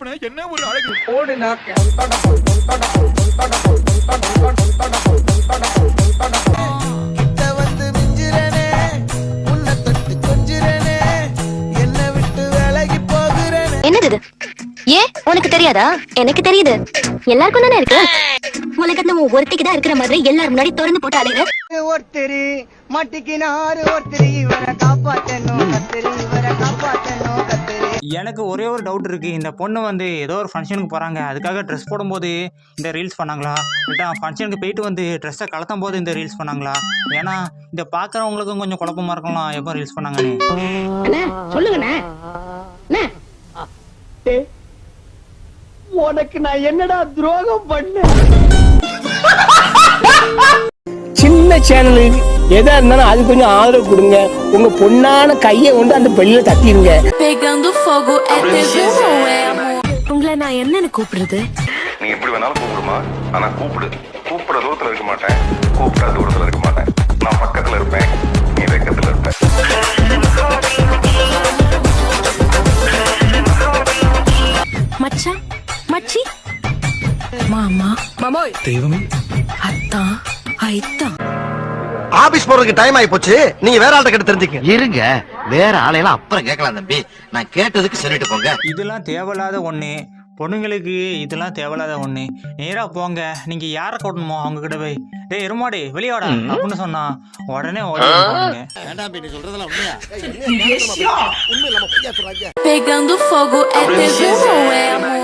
மாப்பிள என்ன ஒரு அழகு? கிட்ட வந்து மிஞ்சுறனே உன்னை தொட்டு கொஞ்சுறனே என்னை விட்டு விலகி போகிறனே. என்னது ஏன்? உனக்கு தெரியாதா? எனக்கு தெரியுது. எல்லாருக்கும் தானே இருக்கு? உலகத்துல ஒருத்திக்கு தான் இருக்கிற மாதிரி எல்லாரும் முன்னாடி திறந்து போட்டு அலையிற. ஒருத்தரி மாட்டிக்கினாரு ஒருத்தரி இவரை காப்பாத்தணும் கத்திரி இவரை காப்பாத்தணும் கத்திரி எனக்கு ஒரே ஒரு டவுட் இருக்குது இந்த பொண்ணு வந்து ஏதோ ஒரு ஃபங்க்ஷனுக்கு போகிறாங்க அதுக்காக ட்ரெஸ் போடும்போது இந்த ரீல்ஸ் பண்ணாங்களா? இல்லை ஃபங்க்ஷனுக்கு போயிட்டு வந்து ட்ரெஸ்ஸை கலத்தும் போது இந்த ரீல்ஸ் பண்ணாங்களா? ஏன்னா இந்த பார்க்குறவங்களுக்கும் கொஞ்சம் குழப்பமா இருக்கலாம் எப்போ ரீல்ஸ் பண்ணாங்கன்னு. உனக்கு நான் என்னடா துரோகம் பண்ண சின்ன சேனலு எதா இருந்தாலும் அது கொஞ்சம் ஆதரவு கொடுங்க. உங்க பொண்ணான கையை கொண்டு அந்த பெல்லில தட்டிடுங்க. உங்களை நான் என்னன்னு கூப்பிடுறது? நீ எப்படி வேணாலும் கூப்பிடுமா? ஆனா கூப்பிடு. கூப்பிட தூரத்துல இருக்க மாட்டேன். கூப்பிட தூரத்துல இருக்க மாட்டேன். நான் பக்கத்துல இருப்பேன். நீ வெக்கத்துல இருப்ப. மச்சான் மச்சி. மாமா. மாமோய் தெய்வமே. அத்தா ஐத்தா ஆபீஸ் போறதுக்கு டைம் ஆயி போச்சு நீங்க வேற ஆள்கிட்ட கிட்ட தெரிஞ்சுக்க. இருங்க வேற ஆளையெல்லாம் அப்புறம் கேட்கலாம் தம்பி. நான் கேட்டதுக்கு சொல்லிட்டு போங்க. இதெல்லாம் தேவையில்லாத ஒன்று பொண்ணுங்களுக்கு இதெல்லாம் தேவையில்லாத ஒன்று நேராக போங்க. நீங்கள் யாரை கூட்டணுமோ அவங்க கிட்ட போய். டேய் எருமாடி வெளியே வாடா அப்படின்னு சொன்னா உடனே ஓடி போவாங்க Pegando fogo é tesouro, é amor.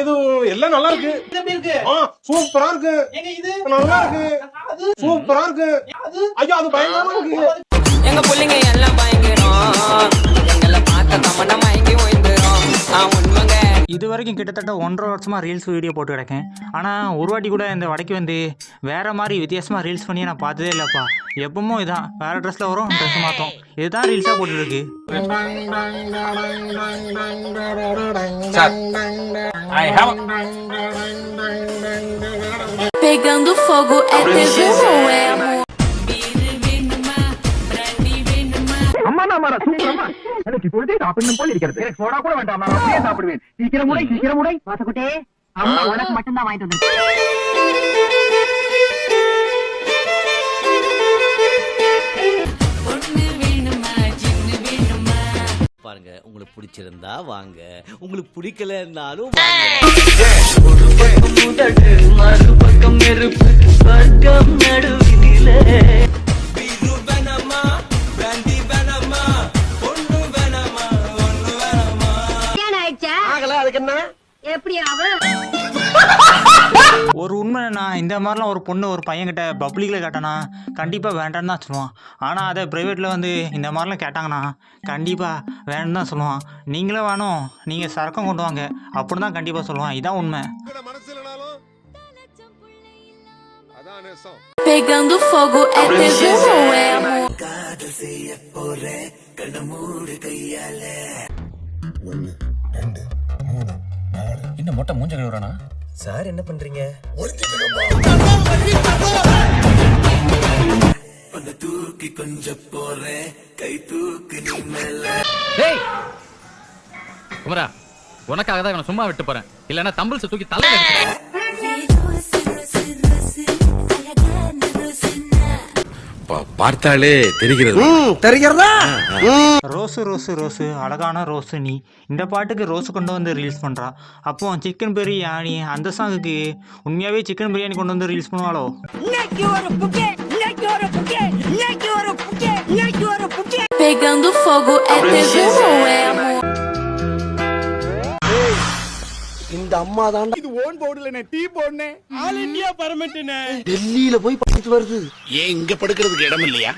ஏதோ எல்லாம் நல்லா இருக்கு. சூப்பரா இருக்கு. நல்லா இருக்கு. சூப்பரா இருக்கு. ஐயோ அது பயங்கரமா இருக்கு. எங்க புள்ளைங்க எல்லாம் பயங்கரம். எங்களை பார்க்க தமன்னா மயங்கி ஓய்ந்துரும். உண்மைங்க இது வரைக்கும் கிட்டத்தட்ட ஒன்றரை வருஷமாக ரீல்ஸ் வீடியோ போட்டு கிடக்கேன். ஆனால் ஒரு வாட்டி கூட இந்த வடைக்கு வந்து வேறு மாதிரி வித்தியாசமாக ரீல்ஸ் பண்ணி நான் பார்த்ததே இல்லைப்பா. எப்பவும் இதான். வேறு ட்ரெஸ்ஸில் வரும் ட்ரெஸ் மாற்றும் இதுதான் ரீல்ஸாக போட்டுருக்கு. Pegando fogo é tesouro, é amor. அம்மா நான் மாறா சூப்பரமா எனக்கு இப்பொழுதே சாப்பிடணும் போல இருக்கிறது. எனக்கு சோடா கூட வேண்டாம் நான் அப்படியே சாப்பிடுவேன். சீக்கிரம் முடை சீக்கிரம் முடை வாசக்குட்டே அம்மா உனக்கு மட்டும்தான் வாங்கிட்டு வந்து பிடிச்சிருந்தா வாங்க. உங்களுக்கு பிடிக்கலன்னாலும் வாங்க. மாதிரிலாம் ஒரு பொண்ணு ஒரு பையன்கிட்ட பப்ளிக்கில் கேட்டானா கண்டிப்பாக வேண்டான்னு தான் சொல்லுவான். ஆனால் அதை ப்ரைவேட்டில் வந்து இந்த மாதிரிலாம் கேட்டாங்கன்னா கண்டிப்பாக வேணும்னு தான் சொல்லுவான். நீங்களும் வேணும் நீங்கள் சரக்கம் கொண்டு வாங்க. அப்படின்னு தான் கண்டிப்பாக சொல்லுவான். இதான் உண்மை. Pegando fogo é tesouro, é amor. இன்னும் மொட்டை மூஞ்ச கழுவுறானா? சார் என்ன பண்றீங்க? டேய்! குமரா உனக்காக தான் இவனை சும்மா விட்டு போறேன். இல்லைன்னா தம்பிள்ஸ் தூக்கி தலை பார்த்தாலே தெரிகிறது. தெரிகிறதா? ரோஸு ரோஸு ரோஸு அழகான ரோஸு நீ. இந்த பாட்டுக்கு ரோஸு கொண்டு வந்து ரீல்ஸ் பண்ணுறா அப்போ சிக்கன் பிரியாணி அந்த சாங்குக்கு உண்மையாகவே சிக்கன் பிரியாணி கொண்டு வந்து ரீல்ஸ் பண்ணுவாளோ? Pegando fogo é tesouro, இந்த அம்மா தான் இது ஓன் போர்டுல டீ போடுனேன் ஆல் இந்தியா பர்மிட்டுனே டெல்லியில போய் படிச்சுட்டு வருது. ஏன் இங்க படுக்கிறதுக்கு இடம் இல்லையா?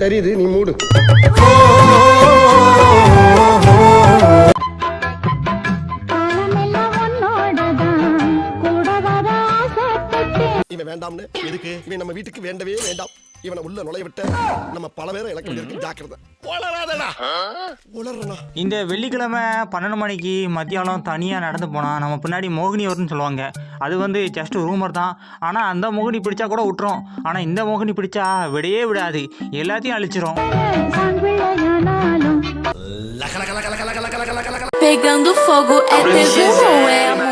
தெரியுது நீ மூடு. இவன் வேண்டாம்னு. எதுக்கு? இவன் நம்ம வீட்டுக்கு வேண்டவே வேண்டாம். இவனை உள்ள நுழைய விட்ட நம்ம பல பேரை இழக்க வேண்டியிருக்கு. ஜாக்கிரதை. இந்த வெள்ளிக்கிழமை பன்னெண்டு மணிக்கு மத்தியானம் தனியாக நடந்து போனால் நம்ம பின்னாடி மோகினி வரும்னு சொல்லுவாங்க. அது வந்து ஜஸ்ட் ரூமர் தான். ஆனால் அந்த மோகினி பிடிச்சா கூட விட்டுரும் ஆனால் இந்த மோகினி பிடிச்சா விடையே விடாது. எல்லாத்தையும் அழிச்சிரும். Pegando fogo é ou é amor?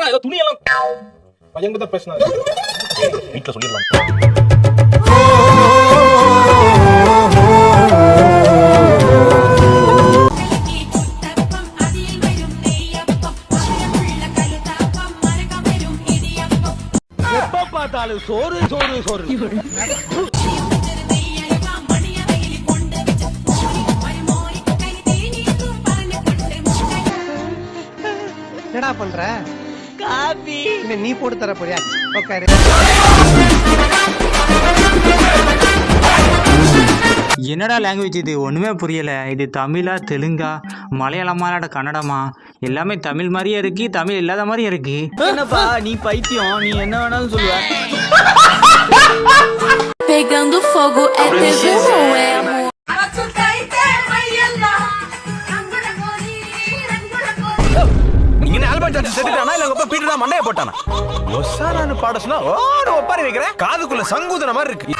என்னடா ஏதோ துணியெல்லாம் தான் பேசினாரு. வீட்டுல சொல்லிடலாம் பார்த்தாலும் சோறு சோறு சோறு. என்னடா பண்ற? காபி. நீ போட்டு தர போறியா? உட்காரு என்னடா லாங்குவேஜ் இது? ஒன்றுமே புரியலை. இது தமிழா தெலுங்கா மலையாளமா இல்லாட்ட கன்னடமா? எல்லாமே தமிழ் மாதிரியே இருக்கு தமிழ் இல்லாத மாதிரியே இருக்கு. என்னப்பா நீ பைத்தியம். நீ என்ன வேணாலும் சொல்லுவ. Pegando fogo é tesouro ou é amor? இங்க ஆல்பர்ட் சார்ஜ் செத்துட்டானா? இல்ல உங்க பீட்டர் தான் மண்டைய போட்டானா? ஒசாரான்னு பாட சொன்னா ஓடு ஒப்பாரி வைக்கிறேன் காதுக்குள்ள சங்குதுன மாதிரி இருக்கு.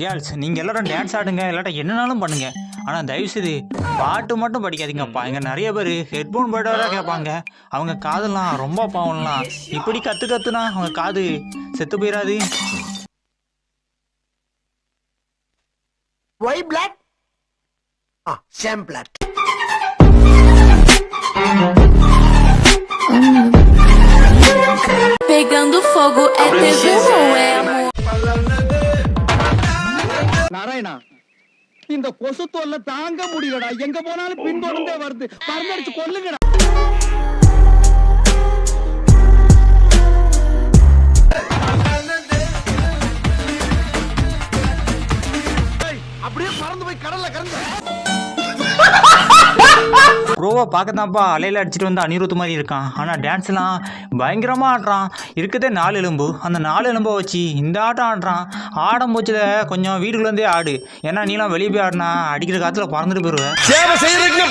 கேர்ள்ஸ் நீங்கள் எல்லாரும் டான்ஸ் ஆடுங்க இல்லாட்டா என்னனாலும் பண்ணுங்க. ஆனால் தயவுசெய்து பாட்டு மட்டும் படிக்காதீங்கப்பா. இங்கே நிறைய பேர் ஹெட்ஃபோன் போய்ட்டு கேட்பாங்க அவங்க காதெல்லாம் ரொம்ப பாவம்லாம். இப்படி கற்று கற்றுனா அவங்க காது செத்து போயிடாது ஒய் பிளாக் ஆ ஷாம் பிளாக் Pegando fogo é tesouro தொல்லை தாங்க முடியலடா. எங்க போனாலும் பின் தொடர்ந்தே வருது பறந்தடிச்சு கொல்லுங்கடா. ப்ரோவை பார்க்கத்தான்ப்பா அலையில் அடிச்சிட்டு வந்து அனிருத் மாதிரி இருக்கான். ஆனால் டான்ஸ்லாம் பயங்கரமாக ஆடுறான். இருக்கதே நாலு எலும்பு. அந்த நாலு எலும்பை வச்சு இந்த ஆட்டம் ஆடுறான். ஆடும் போச்சில் கொஞ்சம் வீட்டுக்குள்ளேருந்தே ஆடு. ஏன்னா நீலாம் வெளியே போய் ஆடினா அடிக்கிற காற்றுல பறந்துட்டு போயிடுவேன் சேவை செய்யறதுக்கு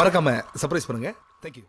மறக்காம சர்ப்ரைஸ் பண்ணுங்க. தேங்க்யூ